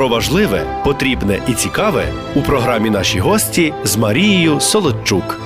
Про важливе, потрібне і цікаве у програмі наші гості з Марією Солодчук.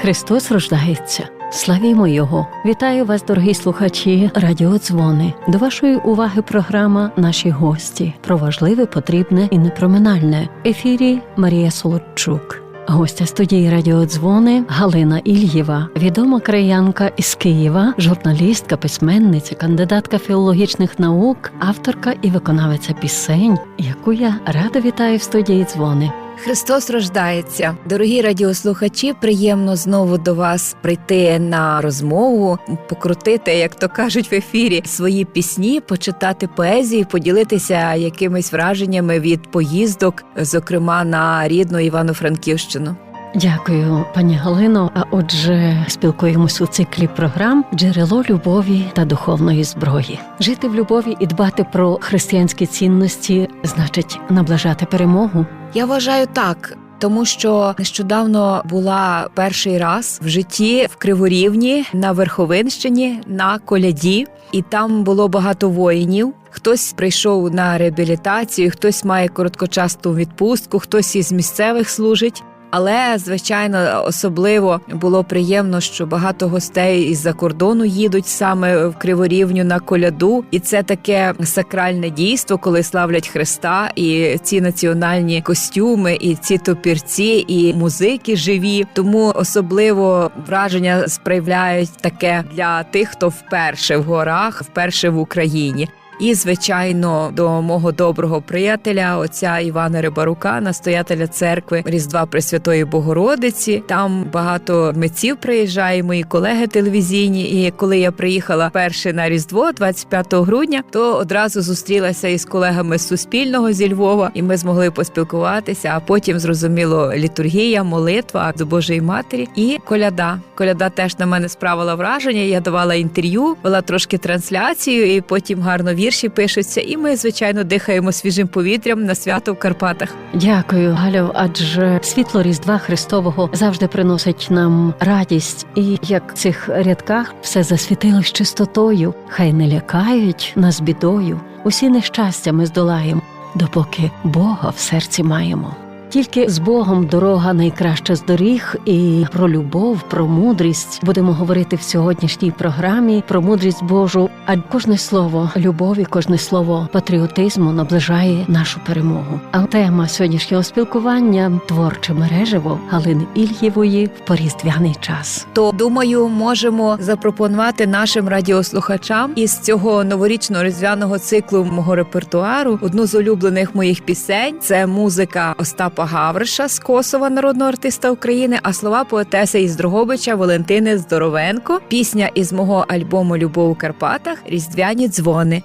Христос рождається. Славімо Його! Вітаю вас, дорогі слухачі Радіодзвони. До вашої уваги програма Наші гості про важливе, потрібне і непроминальне. Ефірі Марія Солодчук. Гостя студії Радіодзвони Галина Ільєва, відома краянка із Києва, журналістка, письменниця, кандидатка філологічних наук, авторка і виконавиця пісень, яку я рада вітаю в студії дзвони. Христос рождається, дорогі радіослухачі. Приємно знову до вас прийти на розмову, покрутити, як то кажуть в ефірі, свої пісні, почитати поезії, поділитися якимись враженнями від поїздок, зокрема на рідну Івано-Франківщину. Дякую, пані Галино. А отже, спілкуємось у циклі програм Джерело любові та духовної зброї. Жити в любові і дбати про християнські цінності значить наближати перемогу. Я вважаю так. Тому що нещодавно була перший раз в житті в Криворівні на Верховинщині на коляді, і там було багато воїнів. Хтось прийшов на реабілітацію, хтось має короткочасну відпустку, хтось із місцевих служить. Але звичайно особливо було приємно, що багато гостей із-за кордону їдуть саме в Криворівню на коляду, і це таке сакральне дійство, коли славлять Христа, і ці національні костюми, і ці топірці, і музики живі. Тому особливо враження справляють таке для тих, хто вперше в горах, вперше в Україні. І, звичайно, до мого доброго приятеля, отця Івана Рибарука, настоятеля церкви Різдва Пресвятої Богородиці. Там багато митців приїжджає, мої колеги телевізійні. І коли я приїхала перше на Різдво, 25 грудня, то одразу зустрілася із колегами з Суспільного зі Львова, і ми змогли поспілкуватися. А потім зрозуміло літургія, молитва до Божої Матері і коляда. Коляда теж на мене справила враження. Я давала інтерв'ю, вела трошки трансляцію, і потім гарно вірші пишуться. І ми, звичайно, дихаємо свіжим повітрям на свято в Карпатах. Дякую, Галю. Адже світло Різдва Христового завжди приносить нам радість, і як в цих рядках все засвітилось чистотою, хай не лякають нас бідою. Усі нещастя ми здолаємо, допоки Бога в серці маємо. Тільки з Богом дорога найкраща з доріг, і про любов, про мудрість будемо говорити в сьогоднішній програмі про мудрість Божу. А кожне слово любові, кожне слово патріотизму наближає нашу перемогу. А тема сьогоднішнього спілкування творче мережево Галини Ільєвої в поріздвяний час. То думаю, можемо запропонувати нашим радіослухачам із цього новорічного різдвяного циклу мого репертуару одну з улюблених моїх пісень. Це музика Остапа Гавриша з Косова, народного артиста України, а слова поетеси із Дрогобича Валентини Здоровенко. Пісня із мого альбому Любов у Карпатах Різдвяні дзвони.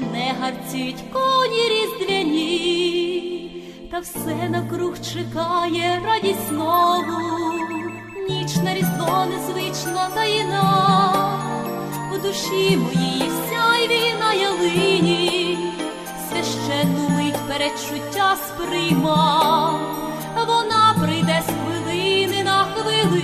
Не гарцюють коні різдвяні, та все навкруг чекає радість знову, ніч на різдво незвична таїна, в душі моїй сяйві на ялині, священну мить передчуття сприйма. Вона прийде з хвилини на хвилину,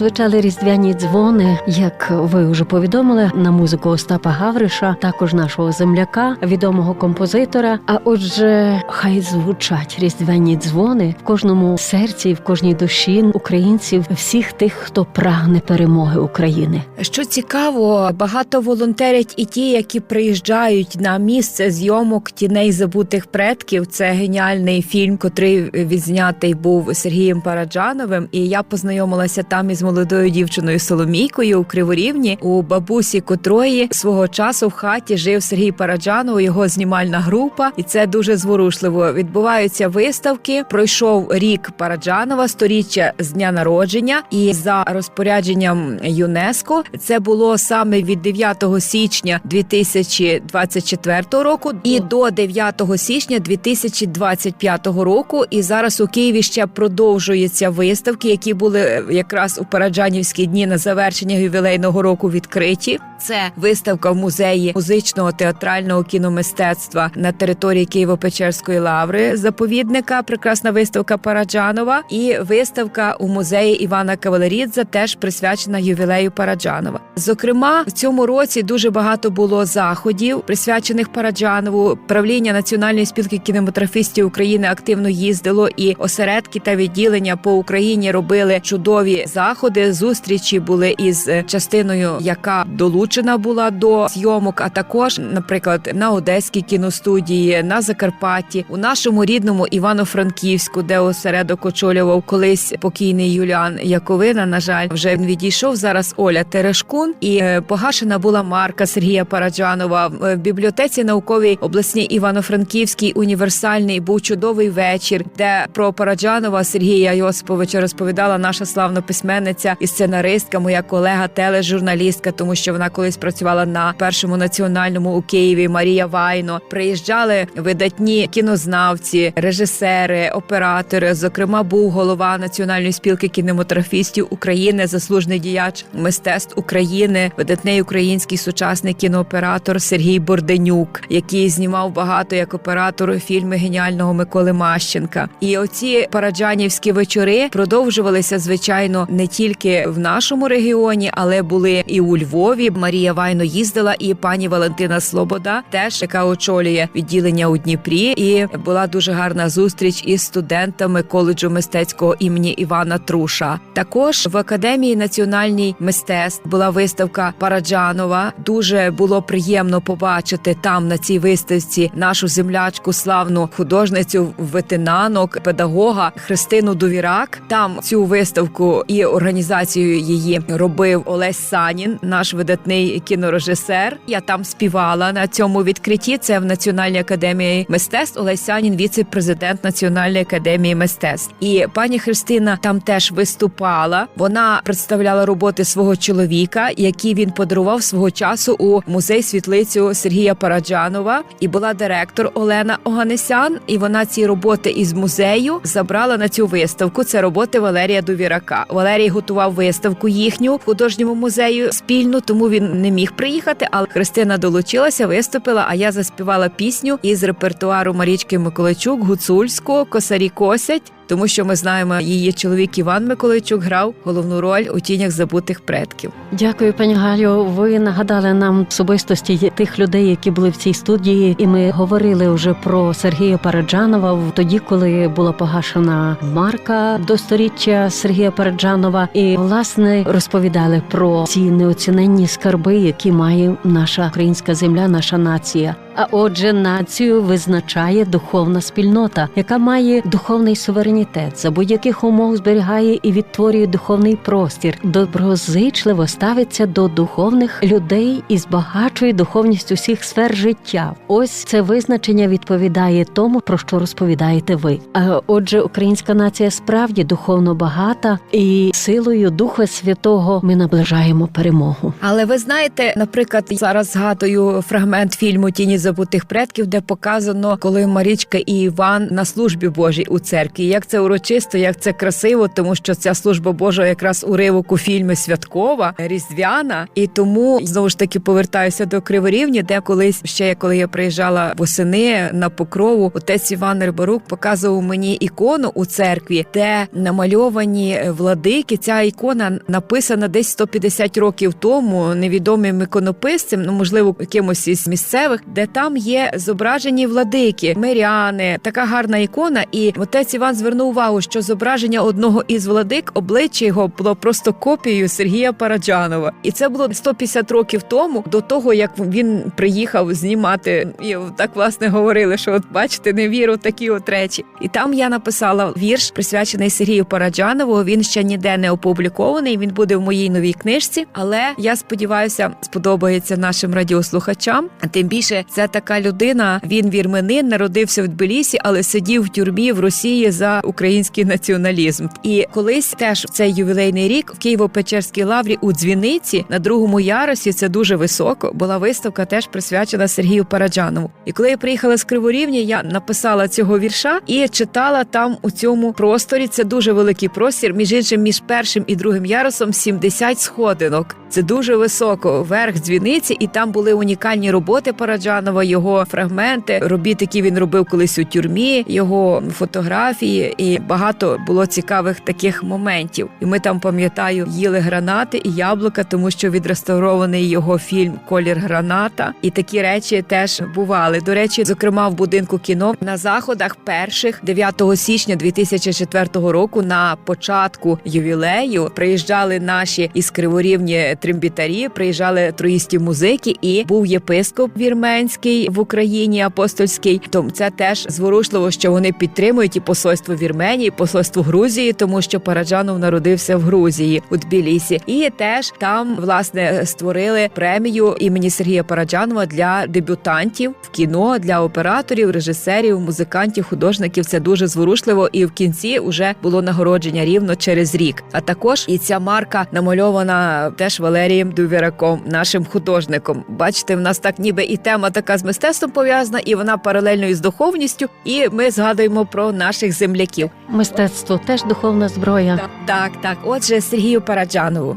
Прозвучали різдвяні дзвони, як ви вже повідомили, на музику Остапа Гавриша, також нашого земляка, відомого композитора. А отже, хай звучать різдвяні дзвони в кожному серці, в кожній душі українців, всіх тих, хто прагне перемоги України. Що цікаво, багато волонтерять і ті, які приїжджають на місце зйомок тіней забутих предків. Це геніальний фільм, котрий відзнятий був Сергієм Параджановим. І я познайомилася там із молодою дівчиною Соломійкою у Криворівні, у бабусі котрої свого часу в хаті жив Сергій Параджанов, його знімальна група, і це дуже зворушливо. Відбуваються виставки. Пройшов рік Параджанова, сторіччя з дня народження, і за розпорядженням ЮНЕСКО це було саме від 9 січня 2024 року і до 9 січня 2025 року. І зараз у Києві ще продовжуються виставки, які були якраз у Параджанівські дні на завершення ювілейного року відкриті. Це виставка в музеї музичного театрального кіномистецтва на території Києво-Печерської лаври заповідника. Прекрасна виставка Параджанова і виставка у музеї Івана Кавалерідзе, теж присвячена ювілею Параджанова. Зокрема, в цьому році дуже багато було заходів, присвячених Параджанову. Правління Національної спілки кінематографістів України активно їздило, і осередки та відділення по Україні робили чудові заходи. Зустрічі були із е, частиною, яка долучена була до зйомок. А також, наприклад, на Одеській кіностудії, на Закарпатті, у нашому рідному Івано-Франківську, де осередок очолював колись покійний Юліан Яковина. На жаль, вже він відійшов зараз. Оля Терешкун і е, погашена була марка Сергія Параджанова в бібліотеці науковій обласній Івано-Франківській універсальний був чудовий вечір, де про Параджанова Сергія Йосиповича розповідала наша славна письменниця і сценаристка, моя колега, тележурналістка, тому що вона колись працювала на першому національному у Києві. Марія Вайно приїжджали видатні кінознавці, режисери, оператори. Зокрема, був голова національної спілки кінематографістів України, заслужений діяч мистецтв України, видатний український сучасний кінооператор Сергій Борденюк, який знімав багато як оператор фільми геніального Миколи Мащенка. І оці параджанівські вечори продовжувалися звичайно не тільки в нашому регіоні, але були і у Львові. Марія Вайно їздила, і пані Валентина Слобода, теж яка очолює відділення у Дніпрі. І була дуже гарна зустріч із студентами коледжу мистецького імені Івана Труша. Також в академії національній мистецтв була виставка Параджанова. Дуже було приємно побачити там на цій виставці нашу землячку, славну художницю ветенанок, педагога Христину Довірак. Там цю виставку і організацію її робив Олесь Санін, наш видатний кінорежисер. Я там співала на цьому відкритті. Це в Національній академії мистецтв. Олесь Санін, віце-президент Національної академії мистецтв. І пані Христина там теж виступала. Вона представляла роботи свого чоловіка, які він подарував свого часу у музей світлицю Сергія Параджанова. І була директор Олена Оганесян. І вона ці роботи із музею забрала на цю виставку. Це роботи Валерія Довірака. Валерій готував виставку їхню в художньому музею спільну, тому він не міг приїхати. Але Христина долучилася, виступила. А я заспівала пісню із репертуару Марічки Миколайчук, Гуцульського Косарі косять. Тому що ми знаємо, її чоловік Іван Миколайчук грав головну роль у тінях забутих предків. Дякую, пані Галю. Ви нагадали нам особистості тих людей, які були в цій студії, і ми говорили вже про Сергія Параджанова тоді, коли була погашена марка до сторіччя Сергія Параджанова, і власне розповідали про ці неоціненні скарби, які має наша українська земля, наша нація. А отже, націю визначає духовна спільнота, яка має духовний суверенітет, за будь-яких умов зберігає і відтворює духовний простір, доброзичливо ставиться до духовних людей і збагачує духовність усіх сфер життя. Ось це визначення відповідає тому, про що розповідаєте ви. А отже, українська нація справді духовно багата, і силою Духа Святого ми наближаємо перемогу. Але ви знаєте, наприклад, зараз згадую фрагмент фільму Тіні забутих предків, де показано, коли Марічка і Іван на службі Божій у церкві. Як це урочисто, як це красиво, тому що ця служба Божа якраз уривок у фільмі святкова, різдвяна, і тому знову ж таки повертаюся до Криворівні, де колись ще коли я приїжджала восени на покрову, отець Іван Рибарук показував мені ікону у церкві, де намальовані владики. Ця ікона написана десь 150 років тому невідомим іконописцем, ну можливо, якимось із місцевих, де там є зображені владики, миряни, така гарна ікона. І отець Іван звернув увагу, що зображення одного із владик, обличчя його було просто копією Сергія Параджанова, і це було 150 років тому, до того як він приїхав знімати. І так власне говорили, що от бачите, не віру такі от речі. І там я написала вірш, присвячений Сергію Параджанову. Він ще ніде не опублікований. Він буде в моїй новій книжці. Але я сподіваюся, сподобається нашим радіослухачам. Тим більше це така людина. Він вірменин, народився в Тбілісі, але сидів в тюрмі в Росії за український націоналізм. І колись теж в цей ювілейний рік в Києво-Печерській лаврі у дзвіниці на другому ярусі це дуже високо. Була виставка, теж присвячена Сергію Параджанову. І коли я приїхала з Криворівні, я написала цього вірша і читала там у цьому просторі. Це дуже великий простір. Між іншим, між першим і другим ярусом 70 сходинок. Це дуже високо верх дзвіниці, і там були унікальні роботи Параджанова, його фрагменти, робіт, які він робив колись у тюрмі, його фотографії, і багато було цікавих таких моментів. І ми там пам'ятаю, їли гранати і яблука, тому що відреставрований його фільм Колір граната. І такі речі теж бували. До речі, зокрема в будинку кіно на заходах перших 9 січня 2004 року на початку ювілею приїжджали наші із Криворівні трембітарі, приїжджали троїсті музики, і був єпископ вірменський в Україні апостольський. Тому це теж зворушливо, що вони підтримують і посольство Вірменії, і посольство Грузії, тому що Параджанов народився в Грузії у Тбілісі, і теж там власне створили премію імені Сергія Параджанова для дебютантів в кіно, для операторів, режисерів, музикантів, художників. Це дуже зворушливо. І в кінці вже було нагородження рівно через рік. А також і ця марка намальована теж Валерієм Дувіраком, нашим художником. Бачите, в нас так ніби і тема така з мистецтвом пов'язана, і вона паралельно із духовністю. І ми згадуємо про наших земляків. Мистецтво теж духовна зброя. Так, так, так. Отже, Сергію Параджанову.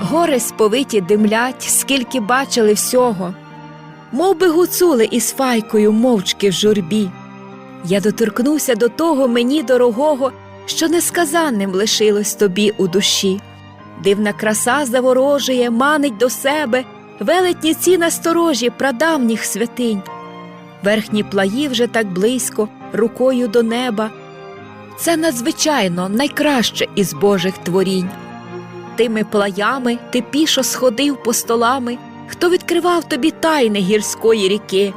Гори сповиті димлять, скільки бачили всього. Мов би гуцули із файкою мовчки в журбі. Я доторкнувся до того мені дорогого, що несказанним лишилось тобі у душі. Дивна краса заворожує, манить до себе, велетні ці насторожі прадавніх святинь. Верхні плаї вже так близько, рукою до неба. Це надзвичайно найкраще із Божих творінь. Тими плаями ти пішо сходив по столами, хто відкривав тобі тайни гірської ріки.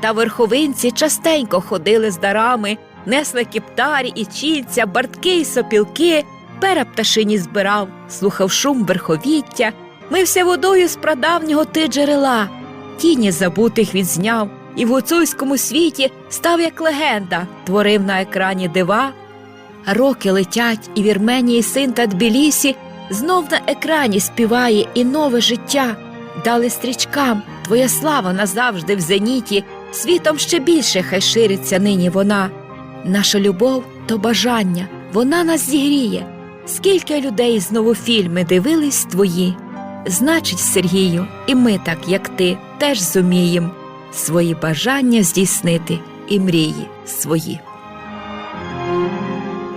Та верховинці частенько ходили з дарами, несли кептарі і чільця, бартки й сопілки, пера пташині збирав, слухав шум верховіття, мився водою з прадавнього ти джерела, тіні забутих відзняв, і в гуцульському світі став як легенда, творив на екрані дива. Роки летять, і Вірменії син та Тбілісі знов на екрані співає і нове життя. Дали стрічкам, твоя слава назавжди в зеніті, світом ще більше хай шириться нині вона. Наша любов то бажання, вона нас зігріє. Скільки людей знову фільми дивились твої. Значить, Сергію, і ми, так як ти, теж зумієм свої бажання здійснити і мрії свої.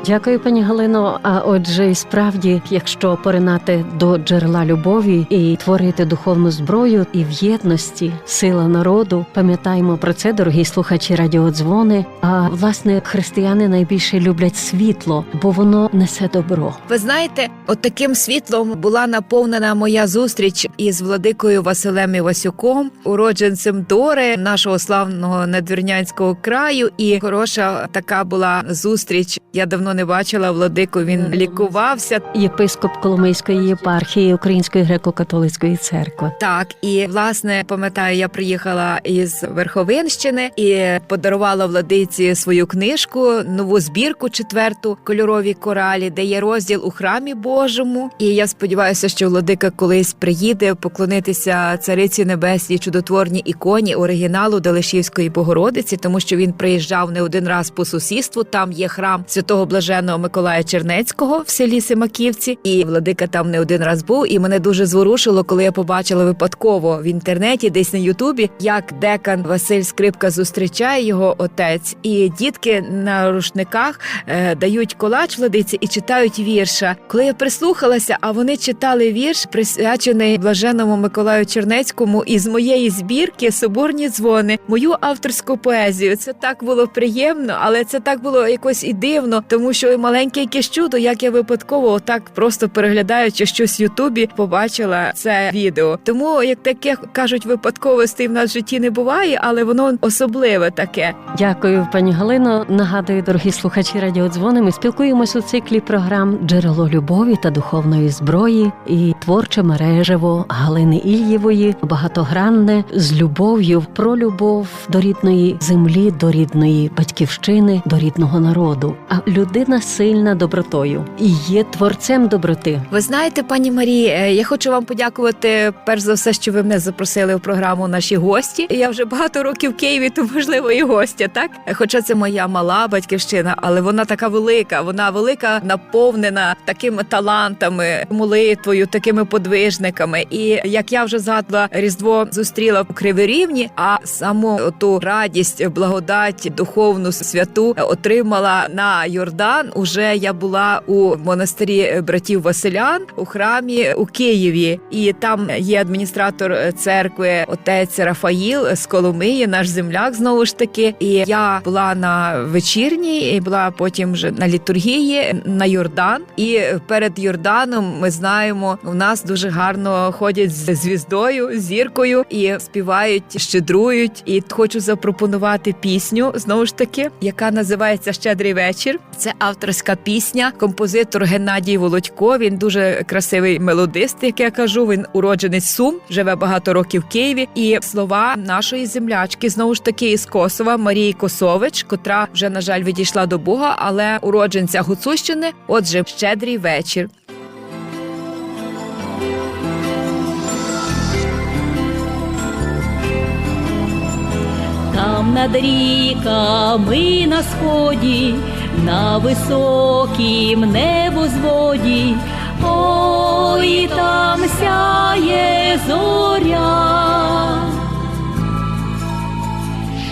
Дякую, пані Галино. А отже, і справді, якщо поринати до джерела любові і творити духовну зброю, і в єдності сила народу, пам'ятаємо про це, дорогі слухачі радіодзвони. А власне, християни найбільше люблять світло, бо воно несе добро. Ви знаєте, от таким світлом була наповнена моя зустріч із владикою Василем Івасюком, уродженцем Дори, нашого славного надвірнянського краю. І хороша така була зустріч. Я давно не бачила владику. Він лікувався. Єпископ Коломийської єпархії Української греко-католицької церкви. Так, і власне пам'ятаю, я приїхала із Верховинщини і подарувала владиці свою книжку, нову збірку четверту кольорові коралі, де є розділ у храмі Божому. І я сподіваюся, що владика колись приїде поклонитися цариці небесній чудотворній іконі оригіналу Далешівської Богородиці, тому що він приїжджав не один раз по сусідству. Там є храм святого блаженого Миколая Чернецького в селі Симаківці, і владика там не один раз був. І мене дуже зворушило, коли я побачила випадково в інтернеті, десь на Ютубі, як декан Василь Скрипка зустрічає його отець, і дітки на рушниках е, дають колач владиці і читають вірша. Коли я прислухалася, а вони читали вірш, присвячений блаженному Миколаю Чернецькому із моєї збірки Соборні дзвони, мою авторську поезію. Це так було приємно, але це так було якось і дивно, тому що і маленьке якесь чудо, як я випадково, отак просто переглядаючи щось в Ютубі, побачила це відео. Тому як таке кажуть, випадковостей в нас в житті не буває, але воно особливе таке. Дякую, пані Галино. Нагадую, дорогі слухачі радіодзвони. Ми спілкуємось у циклі програм Джерело любові та духовної зброї і творче мережево Галини Ільєвої, багатогранне з любов'ю про любов до рідної землі, до рідної батьківщини, до рідного народу. А людина сильна добротою і є творцем доброти. Ви знаєте, пані Марії, е, я хочу вам подякувати перш за все, що ви мене запросили в програму наші гості. Я вже багато років в Києві, то можливо і гостя, так? Хоча це моя мала батьківщина, але вона така велика. Вона велика, наповнена такими талантами, молитвою, такими подвижниками. І як я вже згадувала, різдво зустріла в Криворівні, а саму ту радість, благодать, духовну святу отримала на Йордан. Уже я була у монастирі братів Василян у храмі у Києві, і там є адміністратор церкви, отець Рафаїл з Коломиї, наш земляк знову ж таки. І я була на вечірній, і була потім вже на літургії на Йордан. І перед Йорданом ми знаємо, у нас дуже гарно ходять з звіздою, зіркою і співають, щедрують. І хочу запропонувати пісню знову ж таки, яка називається Щедрий вечір. Це авторська пісня, композитор Геннадій Володько. Він дуже красивий мелодист, як я кажу. Він уродженець Сум, живе багато років в Києві. І слова нашої землячки знову ж таки із Косова Марії Косович, котра вже на жаль відійшла до Бога, але уродженця Гуцульщини. Отже, щедрий вечір. Там над ріками на сході, на високім небозводі, ой, там сяє зоря.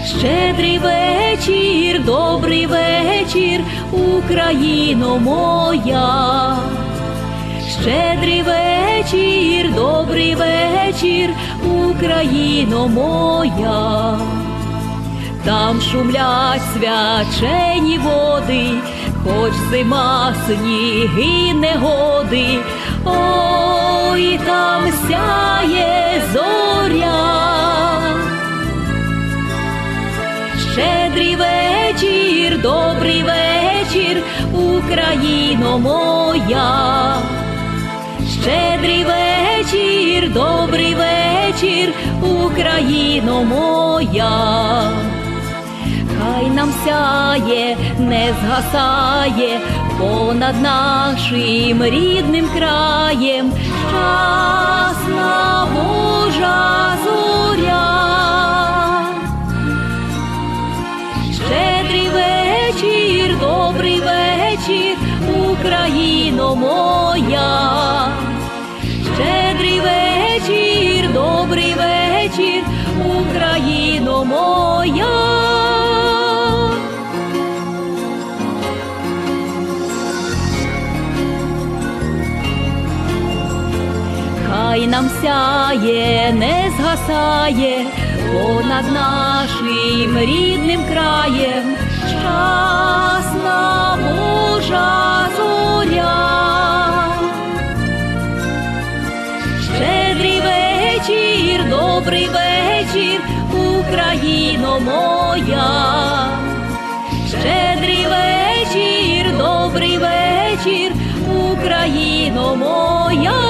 Щедрий вечір, добрий вечір, Україно моя. Щедрий вечір, добрий вечір, Україно моя. Там шумлять свячені води, хоч зима сніги негоди, ой, там сяє зоря. Щедрий вечір, добрий вечір, Україно моя. Щедрий вечір, добрий вечір, Україно моя. Хай нам сяє, не згасає понад нашим рідним краєм щасна Божа зоря. Сяє, не згасає понад нашим рідним краєм щасна Божа зоря. Щедрий вечір, добрий вечір, Україно моя. Щедрий вечір, добрий вечір, Україно моя.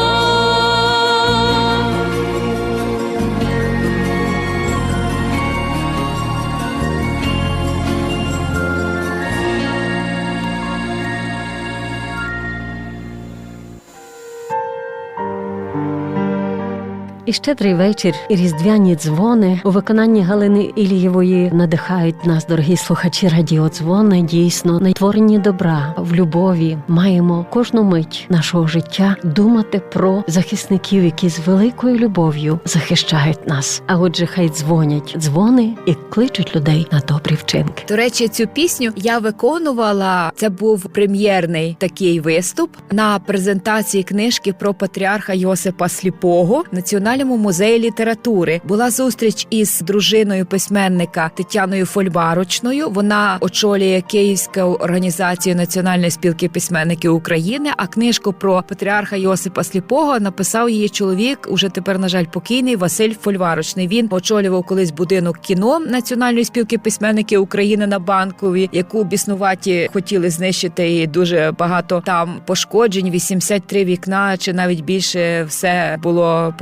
І щедрий вечір, і різдвяні дзвони у виконанні Галини Ілієвої надихають нас, дорогі слухачі радіодзвони. Дійсно, на творенні добра в любові маємо кожну мить нашого життя думати про захисників, які з великою любов'ю захищають нас. А отже, хай дзвонять дзвони і кличуть людей на добрі вчинки. До речі, цю пісню я виконувала. Це був прем'єрний такий виступ на презентації книжки про патріарха Йосипа Сліпого в Національному музеї літератури. Була зустріч із дружиною письменника Тетяною Фольбарочною. Вона очолює Київську організацію Національної спілки письменників України. А книжку про патріарха Йосипа Сліпого написав її чоловік, уже тепер, на жаль, покійний Василь Фольварочний. Він очолював колись будинок кіно Національної спілки письменників України на банкові, яку біснуваті хотіли знищити. І дуже багато там пошкоджень. 83 вікна чи навіть більше все було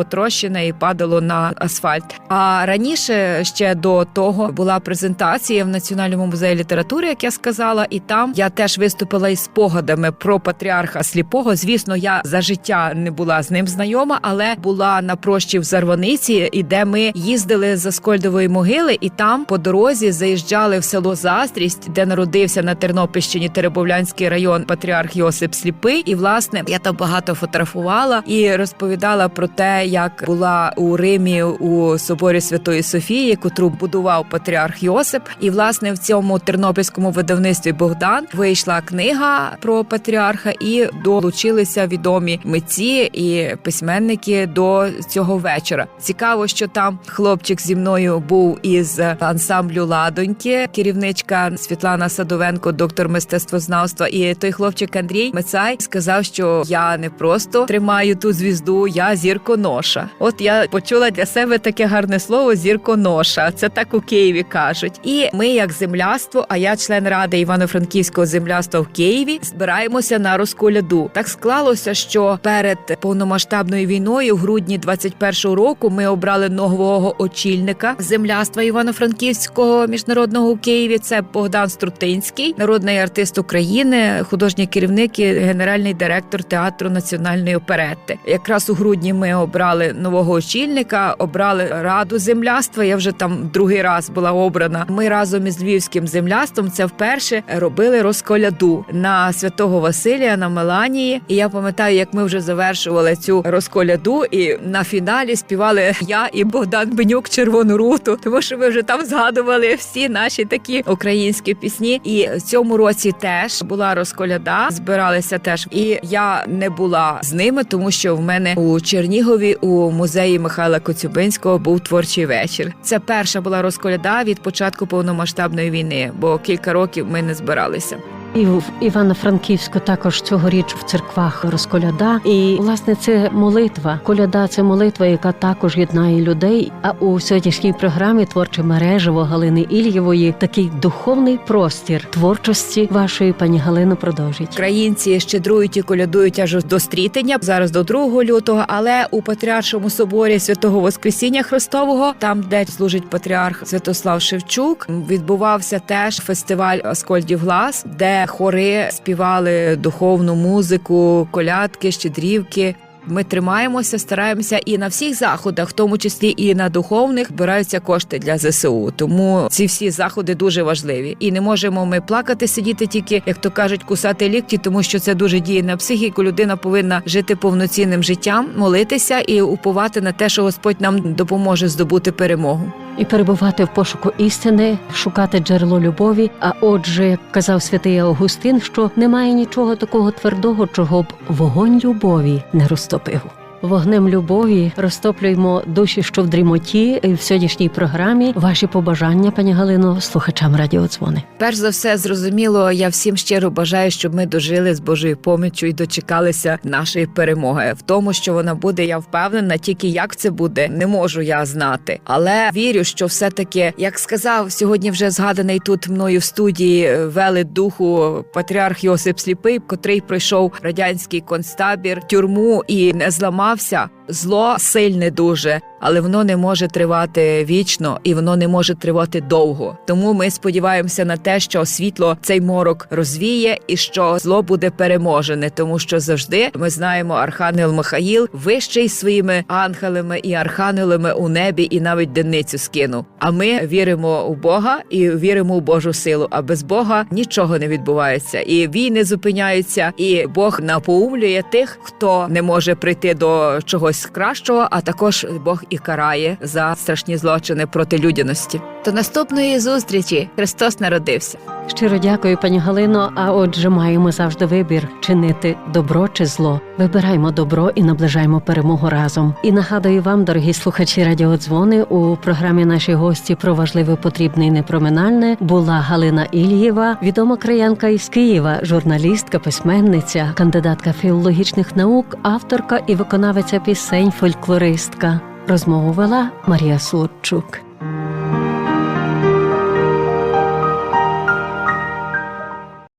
потрощене і падало на асфальт. А раніше ще до того була презентація в Національному музеї літератури, як я сказала, і там я теж виступила із спогадами про патріарха сліпого. Звісно, я за життя не була з ним знайома, але була на прощі в Зарваниці, і де ми їздили з Аскольдової могили, і там по дорозі заїжджали в село Застрість, де народився на Тернопільщині Теребовлянський район патріарх Йосип Сліпий. І власне я там багато фотографувала і розповідала про те, як була у Римі у соборі Святої Софії, котру будував патріарх Йосип. І власне в цьому тернопільському видавництві Богдан вийшла книга про патріарха, і долучилися відомі митці і письменники до цього вечора. Цікаво, що там хлопчик зі мною був із ансамблю Ладоньки, керівничка Світлана Садовенко, доктор мистецтвознавства. І той хлопчик Андрій Мицай сказав, що я не просто тримаю ту звізду, я зірконоша. От я почула для себе таке гарне слово зірконоша. Це так у Києві кажуть. І ми, як земляство, а я член ради Івано-Франківського земляства в Києві, збираємося на розколяду. Так склалося, що перед повномасштабною війною, в грудні 21-го року, ми обрали нового очільника земляства Івано-Франківського міжнародного у Києві. Це Богдан Струтинський, народний артист України, художній керівник і генеральний директор театру національної оперетти. Якраз у грудні ми обрали нового нового очільника, обрали раду земляства. Я вже там другий раз була обрана. Ми разом із львівським земляством це вперше робили розколяду на святого Василія на Меланії. І я пам'ятаю, як ми вже завершували цю розколяду, і на фіналі співали я і Богдан Бенюк червону руту, тому що ми вже там згадували всі наші такі українські пісні. І в цьому році теж була розколяда, збиралися теж. І я не була з ними, тому що в мене у Чернігові у музеї Михайла Коцюбинського був творчий вечір. Це перша була розколяда від початку повномасштабної війни, бо кілька років ми не збиралися. І в Івано-Франківську також цьогоріч в церквах розколяда. І власне це молитва. Коляда це молитва, яка також єднає людей. А у сьогоднішній програмі творче мережево Галини Ільєвої такий духовний простір творчості вашої пані Галино продовжить. Українці щедрують і колядують аж до стрітення зараз до 2 лютого. Але у патріаршому соборі святого Воскресіння Христового, там де служить патріарх Святослав Шевчук, відбувався теж фестиваль Аскольдів Глас, де хори співали духовну музику, колядки, щедрівки. Ми тримаємося, стараємося і на всіх заходах, в тому числі і на духовних, збираються кошти для ЗСУ. Тому ці всі заходи дуже важливі. І не можемо ми плакати, сидіти тільки, як то кажуть, кусати лікті, тому що це дуже діє на психіку. Людина повинна жити повноцінним життям, молитися і уповати на те, що Господь нам допоможе здобути перемогу. І перебувати в пошуку істини, шукати джерело любові. А отже, як казав святий Августин, що немає нічого такого твердого, чого б вогонь любові не розтопив. Вогнем любові розтоплюємо душі, що в дрімоті. В сьогоднішній програмі ваші побажання, пані Галино, слухачам радіодзвони. Перш за все, зрозуміло, я всім щиро бажаю, щоб ми дожили з Божою поміччю і дочекалися нашої перемоги. В тому, що вона буде, я впевнена, тільки як це буде, не можу я знати. Але вірю, що все-таки, як сказав сьогодні, вже згаданий тут мною в студії е, велет духу патріарх Йосип Сліпий, котрий пройшов радянський концтабір, тюрму і не зламався. Зло сильне дуже, але воно не може тривати вічно і воно не може тривати довго. Тому ми сподіваємося на те, що світло цей морок розвіє і що зло буде переможене, тому що завжди ми знаємо, архангел Михаїл вищий своїми ангелами і архангелами у небі, і навіть денницю скинув. А ми віримо у Бога і віримо у Божу силу. А без Бога нічого не відбувається, і війни зупиняються, і Бог напоумлює тих, хто не може прийти до чогось кращого, а також Бог і карає за страшні злочини проти людяності. До наступної зустрічі Христос народився. Щиро дякую, пані Галино. А отже, маємо завжди вибір чинити добро чи зло. Вибираємо добро і наближаємо перемогу разом. І нагадую вам, дорогі слухачі радіодзвони, у програмі наші гості про важливе, потрібне і непроминальне була Галина Ільєва, відома краянка із Києва, журналістка, письменниця, кандидатка філологічних наук, авторка і виконавиця пісень, фольклористка. Розмову вела Марія Солодчук.